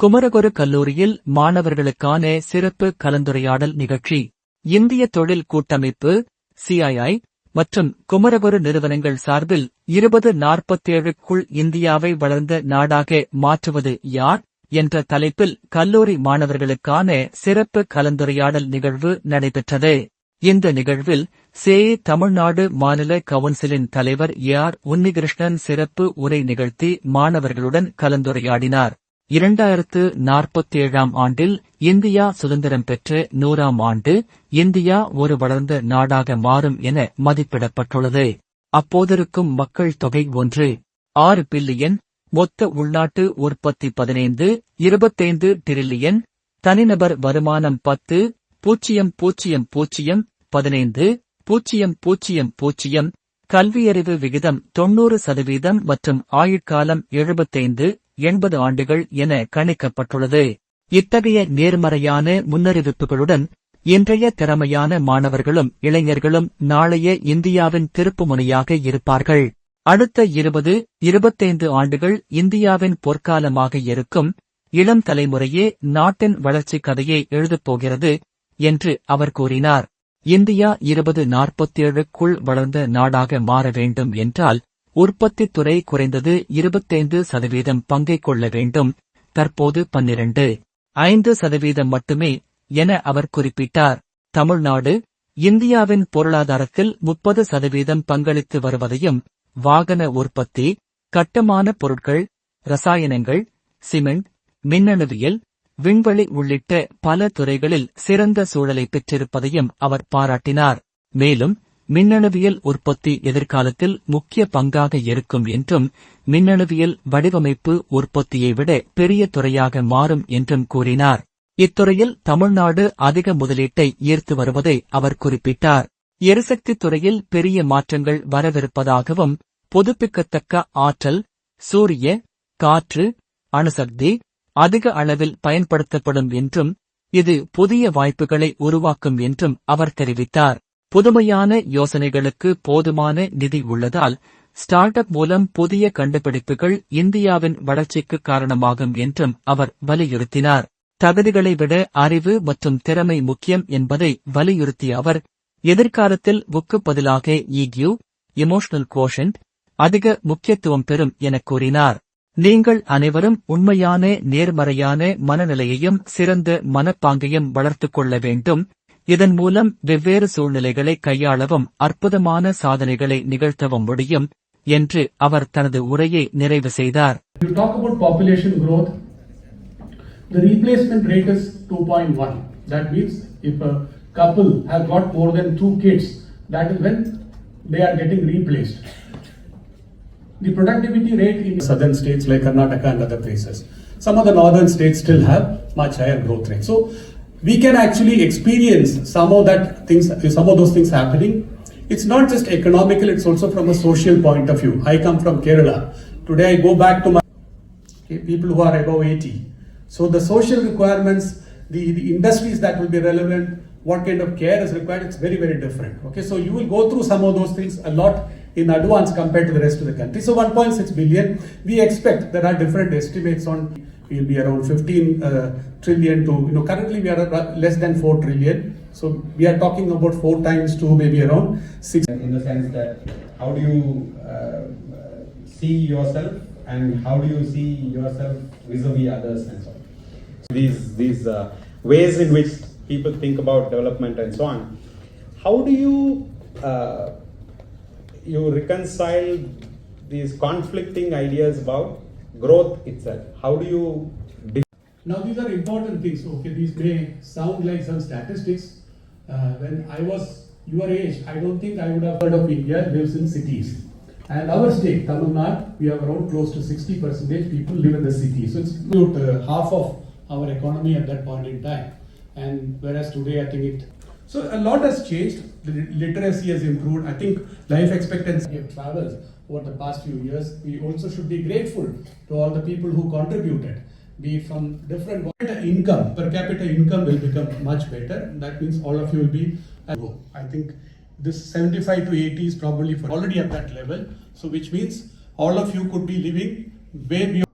குமரகுரு கல்லூரியில் மாணவர்களுக்கான சிறப்பு கலந்துரையாடல் நிகழ்ச்சி இந்திய தொழில் கூட்டமைப்பு சிஐஐ மற்றும் குமரகுரு நிறுவனங்கள் சார்பில் இருபது நாற்பத்தேழுக்குள் இந்தியாவை வளர்ந்த நாடாக மாற்றுவது யார் என்ற தலைப்பில் கல்லூரி மாணவர்களுக்கான சிறப்பு கலந்துரையாடல் நிகழ்வு நடைபெற்றது. இந்த நிகழ்வில் சே தமிழ்நாடு மாநில கவுன்சிலின் தலைவர் ஏ ஆர் உன்னிகிருஷ்ணன் சிறப்பு உரை நிகழ்த்தி மாணவர்களுடன் கலந்துரையாடினார். இரண்டாயிரத்து நாற்பத்தேழாம் ஆண்டில் இந்தியா சுதந்திரம் பெற்ற நூறாம் ஆண்டு இந்தியா ஒரு வளர்ந்த நாடாக மாறும் என மதிப்பிடப்பட்டுள்ளது. அப்போதிருக்கும் மக்கள் தொகை ஒன்று. ஆறு பில்லியன் மொத்த உள்நாட்டு உற்பத்தி பதினைந்து இருபத்தைந்து டிரில்லியன் தனிநபர் வருமானம் பத்து பூஜ்ஜியம் பூஜ்ஜியம் பூஜ்ஜியம் பதினைந்து பூஜ்ஜியம் பூஜ்ஜியம் பூஜ்ஜியம் கல்வியறிவு விகிதம் தொன்னூறு சதவீதம் மற்றும் ஆயுட்காலம் எழுபத்தைந்து எண்பது ஆண்டுகள் என கணிக்கப்பட்டுள்ளது. இத்தகைய நேர்மறையான முன்னறிவிப்புகளுடன் இன்றைய திறமையான மாணவர்களும் இளைஞர்களும் நாளைய இந்தியாவின் திருப்புமுனையாக இருப்பார்கள். அடுத்த இருபது இருபத்தைந்து ஆண்டுகள் இந்தியாவின் பொற்காலமாக இருக்கும் இளம் தலைமுறையே நாட்டின் வளர்ச்சிக் கதையை எழுதப் போகிறது என்று அவர் கூறினார். இந்தியா இருபது நாற்பத்தேழுக்குள் வளர்ந்த நாடாக மாற வேண்டும் என்றால் உற்பத்தித் துறை குறைந்தது இருபத்தைந்து சதவீதம் பங்கை கொள்ள வேண்டும். தற்போது பன்னிரண்டு. ஐந்து சதவீதம் மட்டுமே என அவர் குறிப்பிட்டார். தமிழ்நாடு இந்தியாவின் பொருளாதாரத்தில் முப்பது சதவீதம் பங்களித்து வருவதையும் வாகன உற்பத்தி கட்டமான பொருட்கள் ரசாயனங்கள் சிமெண்ட் மின்னணுவியல் விண்வெளி உள்ளிட்ட பல துறைகளில் சிறந்த சூழலை பெற்றிருப்பதையும் அவர் பாராட்டினார். மேலும் மின்னணுவியல் உற்பத்தி எதிர்காலத்தில் முக்கிய பங்காக இருக்கும் என்றும் மின்னணுவியல் வடிவமைப்பு உற்பத்தியை விட பெரிய துறையாக மாறும் என்றும் கூறினார். இத்துறையில் தமிழ்நாடு அதிக முதலீட்டை ஈர்த்து வருவதை அவர் குறிப்பிட்டார். எரிசக்தி துறையில் பெரிய மாற்றங்கள் வரவிருப்பதாகவும் புதுப்பிக்கத்தக்க ஆற்றல் சூரிய காற்று அணுசக்தி அதிக அளவில் பயன்படுத்தப்படும் என்றும் இது புதிய வாய்ப்புகளை உருவாக்கும் என்றும் அவர் தெரிவித்தார். புதுமையான யோசனைகளுக்கு போதுமான நிதி உள்ளதால் ஸ்டார்ட் அப் மூலம் புதிய கண்டுபிடிப்புகள் இந்தியாவின் வளர்ச்சிக்கு காரணமாகும் என்றும் அவர் வலியுறுத்தினார். தகுதிகளை விட அறிவு மற்றும் திறமை முக்கியம் என்பதை வலியுறுத்திய அவர் எதிர்காலத்தில் புக்கு பதிலாக ஈக்யூ இமோஷனல் கோஷன்ட் அதிக முக்கியத்துவம் பெறும் என கூறினார். நீங்கள் அனைவரும் உண்மையான நேர்மறையான மனநிலையையும் சிறந்த மனப்பாங்கையும் வளர்த்துக் கொள்ள வேண்டும். இதன் மூலம் வெவ்வேறு சூழ்நிலைகளை கையாளவும் அற்புதமான சாதனைகளை நிகழ்த்தவும் முடியும் என்று அவர் தனது உரையை நிறைவு செய்தார் The replacement rate is 2.1. That means if a couple have got more than two kids, that is when they are getting replaced. The productivity rate in southern states like Karnataka and other places. Some of the northern states still have much higher growth rate. So we can actually experience some of that things, some of those things happening. It's not just economical; it's also from a social point of view. I come from Kerala. Today I go back to my people who are above 80. So the social requirements, the, the industries that will be relevant, what kind of care is required, it's very, very different. Okay, so you will go through some of those things a lot in advance compared to the rest of the country. So 1.6 billion, we expect there are different estimates on will be around 15 uh, trillion to you know currently we are less than 4 trillion. So we are talking about four times to maybe around six. in the sense that how do you uh, see yourself and how do you see yourself vis-a-vis others and so on. These these uh, ways in which people think about development and so on. How do you uh, you reconcile these conflicting ideas about growth itself? How do you de- Now these are important things. Okay, these may sound like some statistics. Uh, when I was your age, I don't think I would have heard of India lives in cities. And our state, Tamil Nadu, we have around close to 60 percentage people live in the city. So it's about uh, half of our economy at that point in time. And whereas today, I think it. So a lot has changed. Literacy has improved. I think life expectancy have traveled over the past few years. We also should be grateful to all the people who contributed be it from different income per capita income will become much better that means all of you will be i think this 75 to 80 is probably for already at that level so which means all of you could be living way beyond